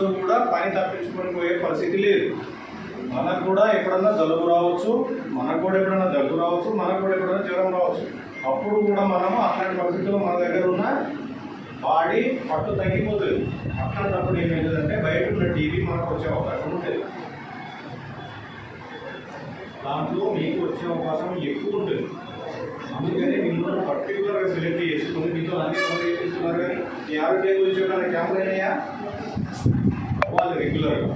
రోజు కూడా పని తప్పించుకొని పోయే పరిస్థితి లేదు. మనకు కూడా ఎప్పుడన్నా జలుబు రావచ్చు మనకు కూడా ఎప్పుడన్నా జలుబు రావచ్చు మనకు కూడా ఎప్పుడన్నా జ్వరం రావచ్చు. అప్పుడు కూడా మనము అట్లాంటి పరిస్థితుల్లో మన దగ్గర ఉన్న బాడీ పట్టు తగ్గిపోతుంది. అట్లాంటప్పుడు ఏమైందంటే బయట ఉన్న టీవీ మనకు వచ్చే అవకాశం ఉంటుంది. దాంట్లో మీకు వచ్చే అవకాశం ఎక్కువ ఉంటుంది. అందుకని మీరు పర్టికులర్గా సెలెక్ట్ చేసుకుని మీతో అన్ని పనులు చేస్తున్నారు కానీ ఈ ఆరోగ్యం గురించి ఏమైనా అయినాయా వాళ్ళు రెగ్యులర్గా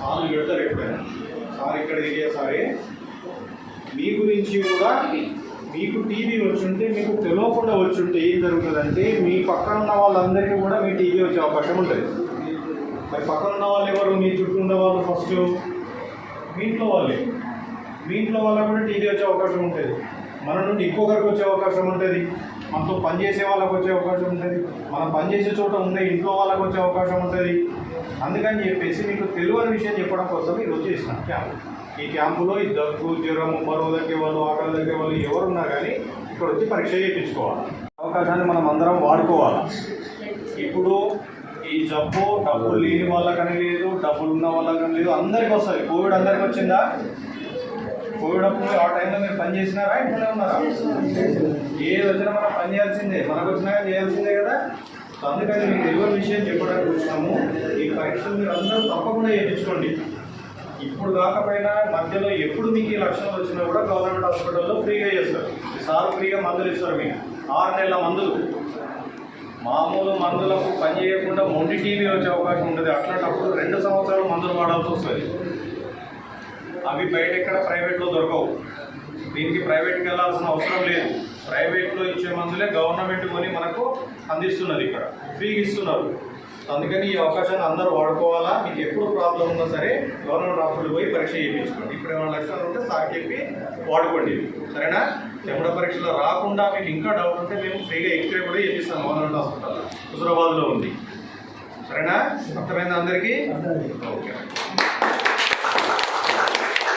సార్లు పెడతారు ఎప్పుడైనా. సార్ ఇక్కడ ఏరియా సారే. మీ గురించి కూడా మీకు టీవీ వచ్చుంటే మీకు తెలియకుండా వచ్చుంటే ఏం జరుగుతుందంటే మీ పక్కన ఉన్న వాళ్ళందరికీ కూడా మీ టీవీ వచ్చే అవకాశం ఉంటుంది. మరి పక్కన ఉన్న వాళ్ళు ఎవరు? మీ చుట్టూ ఉన్న వాళ్ళు ఫస్ట్ మీ ఇంట్లో వాళ్ళే. మీ ఇంట్లో వాళ్ళకు కూడా టీవీ వచ్చే అవకాశం ఉంటుంది. మన నుండి ఇంకొకరికి వచ్చే అవకాశం ఉంటుంది. మనతో పనిచేసే వాళ్ళకు వచ్చే అవకాశం ఉంటుంది. మనం పనిచేసే చోట ఉండే ఇంట్లో వాళ్ళకి వచ్చే అవకాశం ఉంటుంది. అందుకని చెప్పేసి మీకు తెలియని విషయం చెప్పడం కోసం ఈరోజు చేసిన క్యాంప్. ఈ క్యాంపులో ఈ దగ్గు జ్వరము బరువు తగ్గే వాళ్ళు ఆకలి తగ్గే వాళ్ళు ఎవరున్నా కానీ ఇక్కడ వచ్చి పరీక్ష చేయించుకోవాలి. అవకాశాన్ని మనం అందరం వాడుకోవాలి. ఇప్పుడు ఈ జబ్బు డబ్బులు లేని వాళ్ళకని లేదు డబ్బులు ఉన్న వాళ్ళకని లేదు అందరికి వస్తుంది కోవిడ్ అందరికి వచ్చిందా? కోవిడ్ అప్పుడు ఆ టైంలో మీరు పని చేసినారా? ఇంట్లోనే ఉన్నారా? ఏది వచ్చినా మనం పని చేయాల్సిందే? మనకు వచ్చినా చేయాల్సిందే కదా? సో అందుకని మీకు ఎవరి విషయం చెప్పడానికి వచ్చినాము ఈ పరీక్షలు మీరు అందరూ తప్పకుండా చేయించుకోండి. ఇప్పుడు కాకపోయినా మధ్యలో ఎప్పుడు మీకు ఈ లక్షణాలు వచ్చినా కూడా గవర్నమెంట్ హాస్పిటల్లో ఫ్రీగా చేస్తారు. సార్ ఫ్రీగా మందులు ఇస్తారు మీకు. ఆరు నెలల మందులు. మామూలు మందులకు పని చేయకుండా మొండి టీవీ వచ్చే అవకాశం ఉంటుంది అట్లాంటప్పుడు రెండు సంవత్సరాలు మందులు వాడాల్సి వస్తుంది. అవి బయట ఎక్కడ ప్రైవేట్లో దొరకవు. దీనికి ప్రైవేట్కి వెళ్ళాల్సిన అవసరం లేదు. ప్రైవేట్లో ఇచ్చే మందులే గవర్నమెంట్ కొని మనకు అందిస్తున్నది ఇక్కడ. ఫ్రీగా ఇస్తున్నారు. అందుకని ఈ అవకాశాన్ని అందరూ వాడుకోవాలా? మీకు ఎప్పుడు ప్రాబ్లం ఉన్నా సరే గవర్నమెంట్ హాస్పిటల్ పోయి పరీక్ష చేయించుకోండి. ఇప్పుడు ఏమైనా లక్షణాలు ఉంటే సార్ చెప్పి వాడుకోండి. సరేనా? చెమట పరీక్షలో రాకుండా మీకు ఇంకా డౌట్ ఉంటే మేము ఫ్రీగా ఎక్స్రే కూడా చేపిస్తాం గవర్నమెంట్ హాస్పిటల్ హుజరాబాద్లో ఉంది. సరేనా? అర్థమైందా అందరికీ. ఓకే.